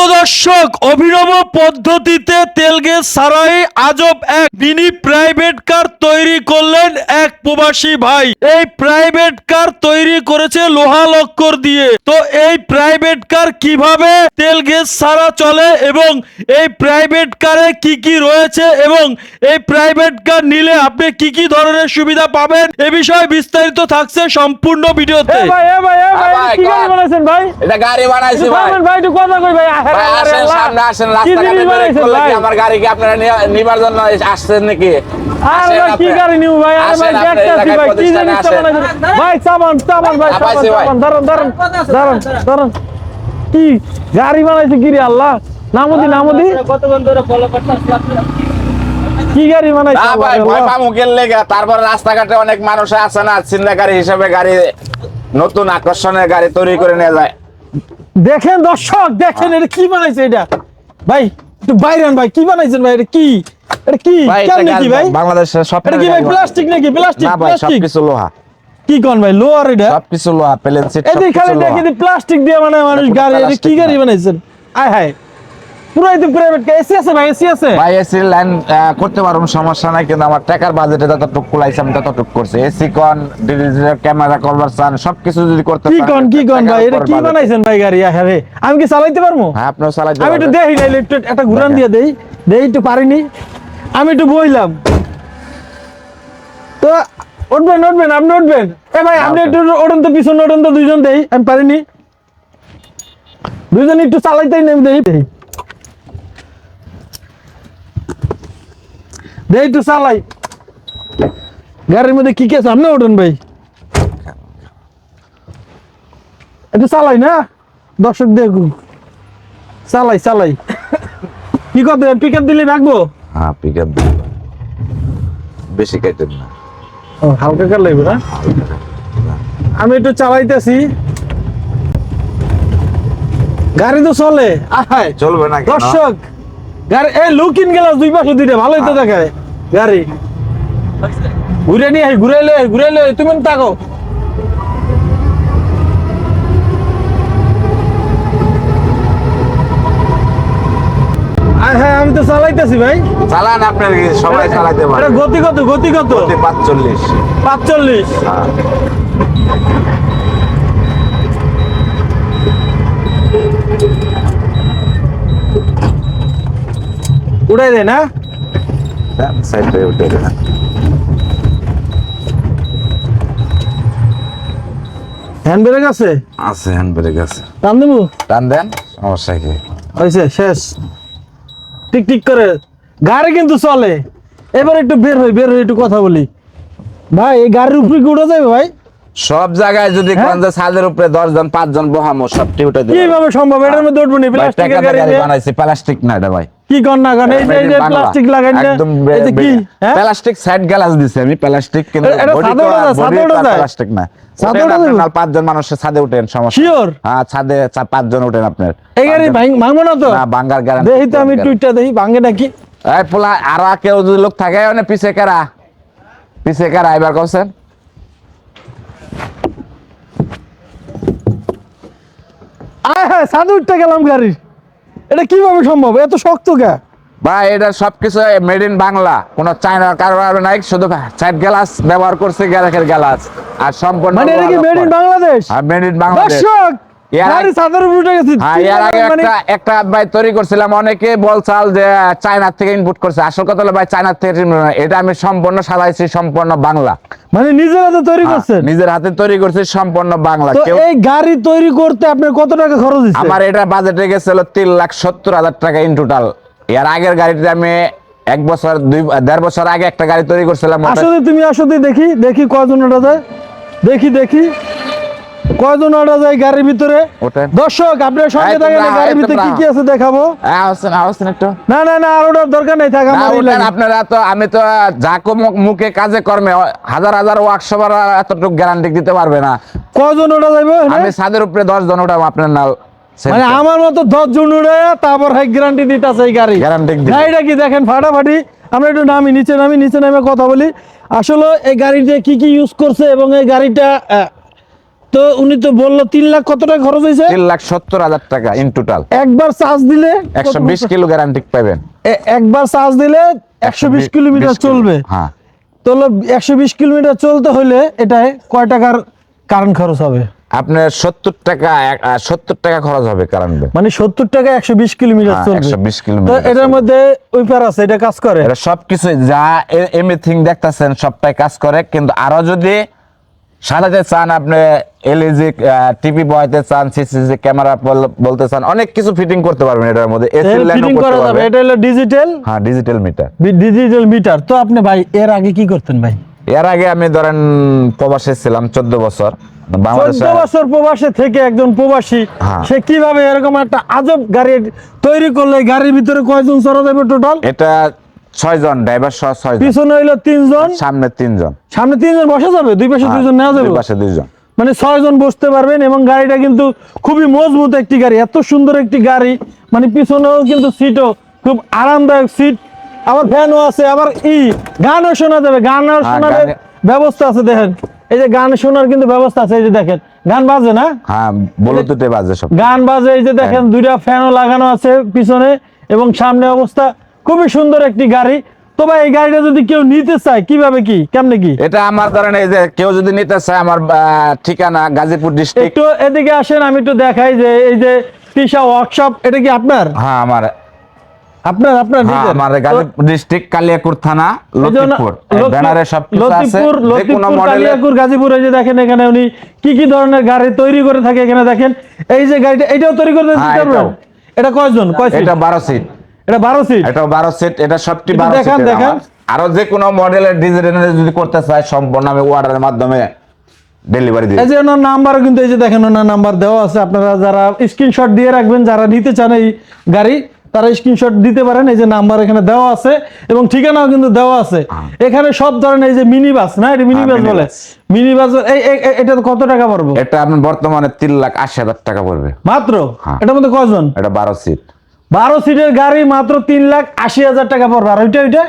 প্রিয় দর্শক অভিনব পদ্ধতিতে তেল গ্যাস ছাড়াই আজব এক মিনি প্রাইভেট কার তৈরি করলেন এক প্রবাসী ভাই। এই প্রাইভেট কার তৈরি করেছে লোহা লক্কর দিয়ে। তো এই প্রাইভেট কার কীভাবে তেল গ্যাস ছাড়া চলে এবং এই প্রাইভেট কারে কি কি রয়েছে এবং এই প্রাইভেট কার নিলে আপনি কি কি ধরনের সুবিধা পাবেন এ বিষয়ে বিস্তারিত থাকছে সম্পূর্ণ ভিডিওতে। ভাই এ ভাই এ ভাই কি গাড়ি কর। বানাইছেন ভাই? এটা গাড়ি বানাইছি ভাই। ভাই একটু কথা কই ভাই। আসেন আল্লাহ। সামনে আসেন রাস্তাঘাটে জিনিস করলে কি আমার গাড়ি কি আপনারা নিবার জন্য আসছেন নাকি? আরে কি গাড়ি নিউ ভাই? আরে ভাই দেখতাছি ভাই কি প্রতিষ্ঠানে জিনিসটা ভাই সাবান সাবান ভাই সাবান পাইছি ভাই। সাবান দাঁড়ান দাঁড়ান দাঁড়ান দাঁড়ান। কি গাড়ি বানাইছে কি রে আল্লাহ? নামদি নামদি। কি গাড়ি বানাইছে ভাই ভয় পামু গেলে তারপর রাস্তাঘাটে অনেক মানুষ আছে না চিন্তা গাড়ি হিসেবে গাড়ি নতুন আকর্ষণের গাড়ি তৈরি করে নিয়ে যায়। দেখেন দর্শক দেখেন এটা কি বানাইছে এটা? ভাই একটু বাইরেন ভাই কি বানাইছেন ভাই? এটা কি? এটা কি? ভাই এটা কেমনে কি গাড়ি- ভাই? বাংলাদেশের সব এটা কি ভাই প্লাস্টিক নাকি? প্লাস্টিক প্লাস্টিক সবকিছু লোহা। কি কোন ভাই লোহার এটা? সবকিছু লোহা প্লেন সিট এদিকে খালি দেখি প্লাস্টিক দিয়ে মানে মানুষ গাড়ি এটা কি গাড়ি বানাইছেন? আয় হায়। প্রাইভেট এসি আছে ভাই এসি আছে। ভাই এসি লাইন করতে পারব সমস্যা নাই কিন্তু আমার টাকার বাজেটে যতটুকু কুলাইছে আমি ততটুকু করছি। এসি কন ডিজিটাল ক্যামেরা কনভার্সন সবকিছু যদি করতে কি কোন কি কোন ভাই? এটা কি বানাইছেন ভাই গাড়ি? হায় আমি কি চালাইতে পারব? হ্যাঁ আপনার চালাইতে আমি একটু নাইলে একটু ঘুরান দিয়ে দেই দেই একটু পারিনি। আমি একটু বইলাম। তো উঠবেন উঠবেন আপনি উঠবেন। এ ভাই আপনি একটু ওঠেন তো পিছনে ওঠেন তো দুইজন দেই আমি পারিনি। দুইজন একটু চালাইতেই নেই দেই। দেই একটু চালাই। গাড়ির মধ্যে কি কি আছে আপনি ওঠেন ভাই। একটু চালাই না? দর্শক দেখুন। চালাই চালাই। কি করতে পিক দিলে রাখব হ্যাঁ পিক আপ বেশি কাটেন না। হালকা কার লাগবে না? আমি একটু চালাইতেছি। গাড়ি তো চলে। আহায়। চলবে না? দর্শক গাড়ি এই লুকিন গেলাস দুই পাশে দুইটা ভালোই তো দেখায়। গাড়ি। ঘুরে নিয়ে ঘুরে লে ঘুরে লে তুমি তাকো। হ্যাঁ আমি তো চালাইতেছি ভাই। চালান আপনার সবাই চালাতে পারে। গতি কত গতি কত? পাঁচচল্লিশ। পাঁচচল্লিশ। উড়াই দেয় না। সাইডে উঠে দেন হ্যান্ড ব্রেক আছে? আছে হ্যান্ড ব্রেক আছে। টান দেবো? টান দেন সমস্যা কি? হয়েছে শেষ। টিক টিক করে। গাড়ি কিন্তু চলে। এবার একটু বের হই বের হই একটু কথা বলি। ভাই এই গাড়ির উপরে কি উঠে যাবে ভাই? সব জায়গায় যদি হ্যাঁ? কোন যে ছাদের উপরে দশ জন পাঁচ জন বহামো সবটি উঠে দেবে। কীভাবে সম্ভব? এটার মধ্যে উঠবো না প্লাস্টিকের গাড়ি? বানাইছি প্লাস্টিক না এটা ভাই। কি কর না এই যে প্লাস্টিক লাগাই না এই যে কি? প্লাস্টিক সাইড গ্লাস দিছে আমি প্লাস্টিক কিন্তু এটা? প্লাস্টিক না। উঠেন আপনার পাঁচজন মানুষের ছাদে উঠেন সমস্যা। Sure? হ্যাঁ ছাদে পাঁচজন উঠেন আপনার। এই গাড়ি ভাঙবো না তো? না বাঙ্গার গ্যারান্টি দেখি তো আমি টুইটটা দেখি ভাঙে নাকি? এই পোলা আর কেউ যদি লোক থাকে মানে পিছে কারা? পিছে কারা? এবার কছেন আয় হ্যাঁ সাদে উঠতে গেলাম গাড়ির এটা কীভাবে সম্ভব? এত শক্ত কে? ভাই এটা সবকিছু মেড ইন বাংলা। কোন চায়নার কারবার নাই শুধু সাইড গ্লাস ব্যবহার করছে গ্যারাকের গ্লাস আর সম্পূর্ণ মানে এটা কি মেড ইন বাংলাদেশ? হ্যাঁ মেড ইন বাংলাদেশ। দর্শক গেছে। হ্যাঁ মানে- একটা একটা ভাই তৈরি করছিলাম অনেকে বলছাল যে চায়না থেকে ইনপুট করছে। আসল কথা হলো ভাই চায়না থেকে এটা আমি সম্পূর্ণ সাজাইছি সম্পূর্ণ বাংলা। মানে নিজের হাতে তৈরি হ্যাঁ, করছেন? নিজের হাতে তৈরি করছে সম্পূর্ণ বাংলা। তো এই গাড়ি তৈরি করতে আপনার কত টাকা খরচ হচ্ছে আমার এটা বাজেটে গেছিল তিন লাখ সত্তর হাজার টাকা ইন টোটাল এর আগের গাড়িতে আমি এক বছর দুই দেড় বছর আগে একটা গাড়ি তৈরি করছিলাম আসলে তুমি আসলে দেখি দেখি কজন ওটা যায়। দেখি দেখি। কয়জন ওটা যায় গাড়ির ভিতরে? দর্শক আপনার সঙ্গে দেখেন গাড়ির ভিতরে কি কি আছে দেখাবো? আওয়াজ- আওয়াজ একটু। না না না আর ওটার দরকার নাই থাক আমার। আপনারা তো আমি তো মুখে কাজে কর্মে হাজার হাজার ওয়ার্কশপ এতটুকু গ্যারান্টি দিতে পারবে না। কয়জন ওটা আমি ছাদের উপরে দশ জন ওটা আপনার নাল মানে আমার মতো দশ জন উড়ে তারপর হাই গ্যারান্টি দিতেছে এই গাড়ি। গ্যারান্টি গাড়িটা কি দেখেন ফাটাফাটি? আমরা একটু নামি নিচে নামি নিচে নামে কথা বলি। আসলে এই গাড়িটা কি কি ইউজ করছে এবং এই গাড়িটা তো উনি তো বলল তিন লাখ কত টাকা খরচ হয়েছে? তিন লাখ সত্তর হাজার টাকা ইন টোটাল একবার চার্জ দিলে একশো বিশ কিলো গ্যারান্টি পাবেন। একবার চার্জ দিলে একশো বিশ কিলোমিটার চলবে। হ্যাঁ। তো একশো বিশ কিলোমিটার চলতে হলে এটায় কয় টাকার কারেন্ট খরচ হবে? আপনার সত্তর টাকা সত্তর টাকা খরচ হবে কারেন্ট মানে সত্তর টাকা একশো বিশ কিলোমিটার হ্যাঁ, চলবে। 120 তো কিলোমিটার এটার মধ্যে উইপার আছে এটা কাজ করে? এটা সবকিছু যা এভরিথিং দেখতেছেন সবটাই কাজ করে। কিন্তু আরও যদি সাজাতে চান আপনি এলইজি টিভি বয়াতে চান সিসিসি ক্যামেরা বলতে চান অনেক কিছু ফিটিং করতে পারবেন এটার মধ্যে। এসি ফিটিং করা যাবে। এটা হলো ডিজিটাল হ্যাঁ ডিজিটাল মিটার ডিজিটাল মিটার তো আপনি ভাই এর আগে কি করতেন ভাই? এর আগে আমি ধরেন প্রবাসে ছিলাম চোদ্দ বছর। চোদ্দ বছর প্রবাসে থেকে একজন প্রবাসী হ্যাঁ। সে কীভাবে এরকম একটা আজব গাড়ি তৈরি করলে? গাড়ির ভিতরে কয়জন চড়া যাবে টোটাল এটা ছয় জন ড্রাইভার সহ ছয় পিছনে হইল তিনজন। সামনে তিনজন। সামনে তিনজন বসা যাবে? দুই পাশে দুইজন নেওয়া যাবে? দুই পাশে দুইজন। মানে ছয় জন বসতে পারবেন এবং গাড়িটা কিন্তু খুবই মজবুত একটি গাড়ি এত সুন্দর একটি গাড়ি। মানে পিছনেও কিন্তু সিটও খুব আরামদায়ক সিট। আবার ফ্যানও আছে আবার ই গানও শোনা যাবে। গানও শোনার ব্যবস্থা আছে দেখেন। এই যে গান শোনার কিন্তু ব্যবস্থা আছে এই যে দেখেন। গান বাজে না? হ্যাঁ ব্লুটুথে বাজে সব। গান বাজে এই যে দেখেন দুইটা ফ্যানও লাগানো আছে পিছনে এবং সামনে অবস্থা খুবই সুন্দর একটি গাড়ি। তো ভাই এই গাড়িটা যদি কেউ নিতে চায় কীভাবে কি? কেমনে কি? এটা আমার ধরেন এই যে কেউ যদি নিতে চায় আমার ঠিকানা গাজীপুর ডিস্ট্রিক্ট একটু এদিকে আসেন আমি একটু দেখাই যে এই যে তিশা ওয়ার্কশপ এটা কি আপনার? হ্যাঁ আমার। আপনার আপনার হ্যাঁ? আমার গাজীপুর ডিস্ট্রিক্ট কালিয়াকুর থানা এই লতিফপুর ব্যানারে সব কিছু আছে কালিয়াকুর গাজীপুর এই যে দেখেন এখানে উনি কি কি ধরনের গাড়ি তৈরি করে থাকে এখানে দেখেন। এই যে গাড়িটা এটাও তৈরি করে দিতে হ্যাঁ, পারবেন এটা কয়জন? কয় সিট এটা বারো সিট এটা বারো সিট এটাও বারো সিট এটা সবটি দেখান, দেখান। আরও যে কোনো মডেলের ডিজাইনের যদি করতে চায় সম্পূর্ণ আমি অর্ডারের মাধ্যমে ডেলিভারি দিই এই যে ওনার নাম্বার কিন্তু এই যে দেখেন ওনার নাম্বার দেওয়া আছে। আপনারা যারা স্ক্রিনশট দিয়ে রাখবেন যারা নিতে চান এই গাড়ি তারা স্ক্রিনশট দিতে পারেন। এই যে নাম্বার এখানে দেওয়া আছে এবং ঠিকানাও কিন্তু দেওয়া আছে। এখানে সব ধরনের এই যে মিনি বাস না? এটা মিনি হ্যাঁ, বাস বলে। মিনি বাস এটা কত টাকা পড়বে? এটা আপনার বর্তমানে তিন লাখ আশি হাজার টাকা পড়বে। মাত্র? হ্যাঁ। এটার মধ্যে কজন এটা বারো সিট বারো সিটের গাড়ি মাত্র তিন লাখ আশি হাজার টাকা পড়বে। আর ওইটা ওইটা?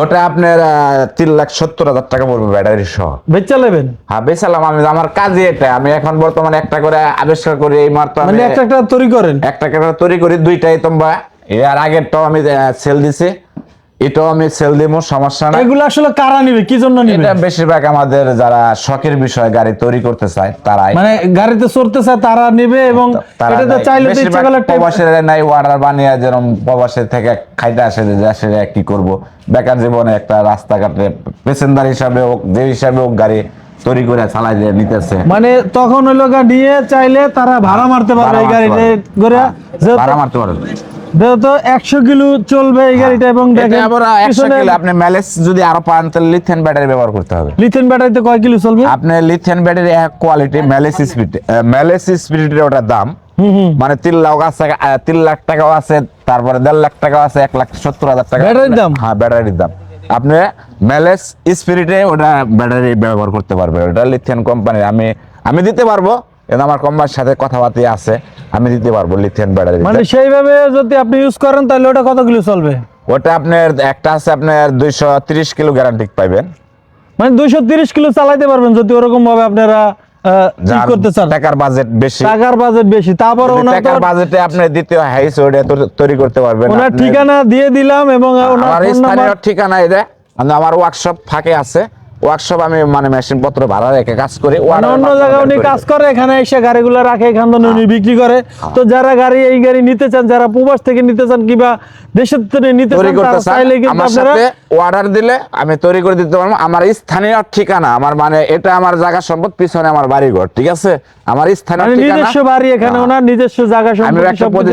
ওটা আপনার তিন লাখ সত্তর হাজার টাকা পড়বে ব্যাটারি সহ। বেচা নেবেন? হ্যাঁ বেচালাম আমি আমার কাজে এটা। আমি এখন বর্তমানে একটা করে আবিষ্কার করি এই মাত্র মানে একটা একটা তৈরি করেন? একটা করে তৈরি করি দুইটাই তোমরা। এর আগেরটাও আমি সেল দিছি। এটাও আমি সেল দিব সমস্যা নাই। এগুলো আসলে কারা নিবে? কি জন্য নিবে? এটা বেশিরভাগ আমাদের যারা শখের বিষয় গাড়ি তৈরি করতে চায় তারাই। মানে গাড়িতে চড়তে চায় তারা নিবে এবং এটাতে নেয়। চাইলে তো ইচ্ছা করলে প্রবাসীরা নাই অর্ডার বানিয়ে যেরকম প্রবাসের থেকে খাইতে আসে যে আসে কি করব? বেকার জীবনে একটা রাস্তাঘাটে প্যাসেঞ্জার হিসাবে হোক যে হিসাবে হোক গাড়ি তৈরি করে চালাই দিয়ে নিতেছে। মানে তখন ওই লোক নিয়ে চাইলে তারা ভাড়া মারতে পারবে এই গাড়িতে করে হ্যাঁ, ভাড়া মারতে পারবে। যেহেতু একশো কিলো চলবে এই গাড়িটা এবং দেখেন আবার একশো পিছনে কিলো আপনি ম্যালেজ যদি আরও পান তাহলে লিথিয়াম ব্যাটারি ব্যবহার করতে হবে। লিথিয়াম ব্যাটারিতে কয় কিলো চলবে? আপনি লিথিয়াম ব্যাটারি এক কোয়ালিটি ম্যালেজ স্পিড ম্যালেজ স্পিডের ওটার দাম। হুম হুম। মানে তিন লাখ আছে তিন লাখ টাকাও আছে তারপরে দেড় লাখ টাকাও আছে এক লাখ সত্তর হাজার টাকা। ব্যাটারির দাম? হ্যাঁ ব্যাটারির দাম। আপনি ম্যালেজ স্পিরিটে ওটা ব্যাটারি ব্যবহার করতে পারবে। ওটা লিথিয়াম কোম্পানি আমি আমি দিতে পারব আমার কোম্পানির সাথে কথাবার্তা আছে। আমি দিতে পারব লিথিয়াম ব্যাটারি মানে সেইভাবে যদি আপনি ইউজ করেন তাহলে ওটা কত কিলো চলবে? ওটা আপনার একটা আছে আপনার দুইশো তিরিশ কিলো গ্যারান্টি পাইবেন। মানে দুইশো তিরিশ কিলো চালাইতে পারবেন যদি ওরকম ভাবে আপনারা করতে চান। টাকার বাজেট বেশি। টাকার বাজেট বেশি তারপর ওনার টাকার বাজেটে আপনি দ্বিতীয় হাইস ওটা তো- তৈরি করতে পারবেন ওনার ঠিকানা দিয়ে দিলাম এবং ওনার ঠিকানা এটা আমি- আমার ওয়ার্কশপ ফাঁকে আছে। ওয়ার্কশপ আমি মানে মেশিন পত্র ভাড়া রেখে কাজ করি মানে অন্য জায়গায় উনি কাজ করে এখানে এসে গাড়িগুলো রাখে এখান থেকে উনি বিক্রি করে। তো যারা গাড়ি এই গাড়ি নিতে চান যারা প্রবাস থেকে নিতে চান কিংবা দেশের থেকে নিতে চান তারা চাইলে কিন্তু আমার আপনারা অর্ডার দিলে আমি তৈরি করে দিতে পারব। আমার স্থানীয় ঠিকানা আমার মানে এটা আমার জায়গা সম্পদ পিছনে আমার বাড়িঘর ঠিক আছে? আমার স্থানীয় মানে ঠিকানা। নিজস্ব বাড়ি এখানে হ্যাঁ। ওনার নিজস্ব জায়গা সম্পত্তি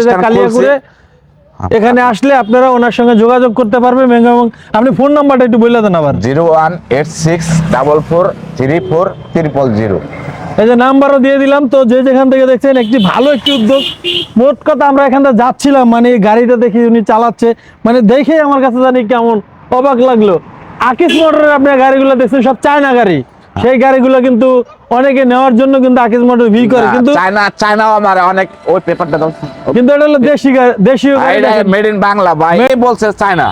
এখানে আসলে আপনারা ওনার সঙ্গে যোগাযোগ করতে পারবেন এবং আপনি ফোন নাম্বারটা একটু বলে দেন আবার। Zero one eight six double four three four triple zero. এই যে নাম্বারও দিয়ে দিলাম তো যে যেখান থেকে দেখছেন একটি ভালো একটি উদ্যোগ। মোট কথা আমরা এখান থেকে যাচ্ছিলাম মানে এই গাড়িটা দেখি উনি চালাচ্ছে। মানে দেখেই আমার কাছে জানি কেমন অবাক লাগল। আকিস মোটরের আপনার গাড়িগুলো দেখছেন সব চায়না গাড়ি। সেই গাড়িগুলো কিন্তু অনেকে নেওয়ার জন্য কিন্তু আকিস মোটর ভিড় করে কিন্তু চায়না চায়নাও আমার অনেক ওই পেপারটা দাও। কিন্তু এটা হলো দেশি দেশীয় গাড়ি এটা মেড ইন বাংলা ভাই। এই বলছে চায়না।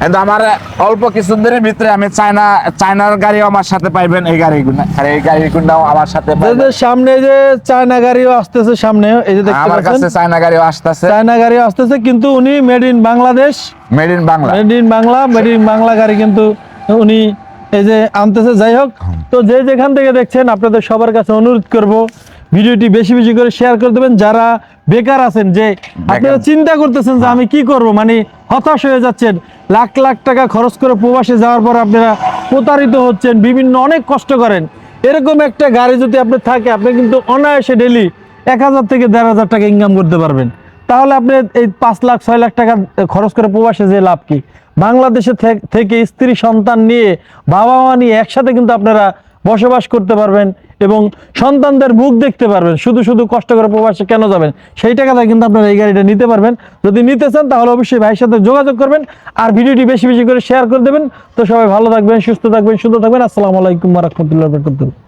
কিন্তু আমার অল্প কিছুদিনের ভিতরে আমি চায়না চায়নার গাড়িও আমার সাথে পাইবেন এই গাড়িগুলো আর এই গাড়িগুলোও আমার সাথে। সামনে যে চায়না গাড়িও আসতেছে সামনে এই যে দেখতে আমার কাছে চায়না গাড়িও আসতেছে। চায়না গাড়িও আসতেছে কিন্তু উনি made in Bangladesh. Made in Bangla. Made in Bangla made in Bangla গাড়ি কিন্তু উনি এই যে আনতেছে যাই হোক। তো যে যেখান থেকে দেখছেন আপনাদের সবার কাছে অনুরোধ করব ভিডিওটি বেশি বেশি করে শেয়ার করে দেবেন। যারা বেকার আছেন যে আপনারা চিন্তা করতেছেন যে আমি কি করব মানে হতাশ হয়ে যাচ্ছেন লাখ লাখ টাকা খরচ করে প্রবাসে যাওয়ার পর আপনারা প্রতারিত হচ্ছেন বিভিন্ন অনেক কষ্ট করেন। এরকম একটা গাড়ি যদি আপনার থাকে আপনি কিন্তু অনায়াসে ডেলি এক হাজার থেকে দেড় হাজার টাকা ইনকাম করতে পারবেন। তাহলে আপনি এই পাঁচ লাখ ছয় লাখ টাকা খরচ করে প্রবাসে যে লাভ কি? বাংলাদেশে থেকে স্ত্রী, সন্তান নিয়ে বাবা মা নিয়ে একসাথে কিন্তু আপনারা বসবাস করতে পারবেন এবং সন্তানদের মুখ দেখতে পারবেন। শুধু শুধু কষ্ট করে প্রবাসে কেন যাবেন? সেই টাকাটা কিন্তু আপনারা এই গাড়িটা নিতে পারবেন। যদি নিতে চান, তাহলে অবশ্যই ভাইয়ের সাথে যোগাযোগ করবেন আর ভিডিওটি বেশি বেশি করে শেয়ার করে দেবেন। তো সবাই ভালো থাকবেন, সুস্থ থাকবেন, সুন্দর থাকবেন। আসসালামু আলাইকুম রহমতুল্লাহ বরকাতুহ।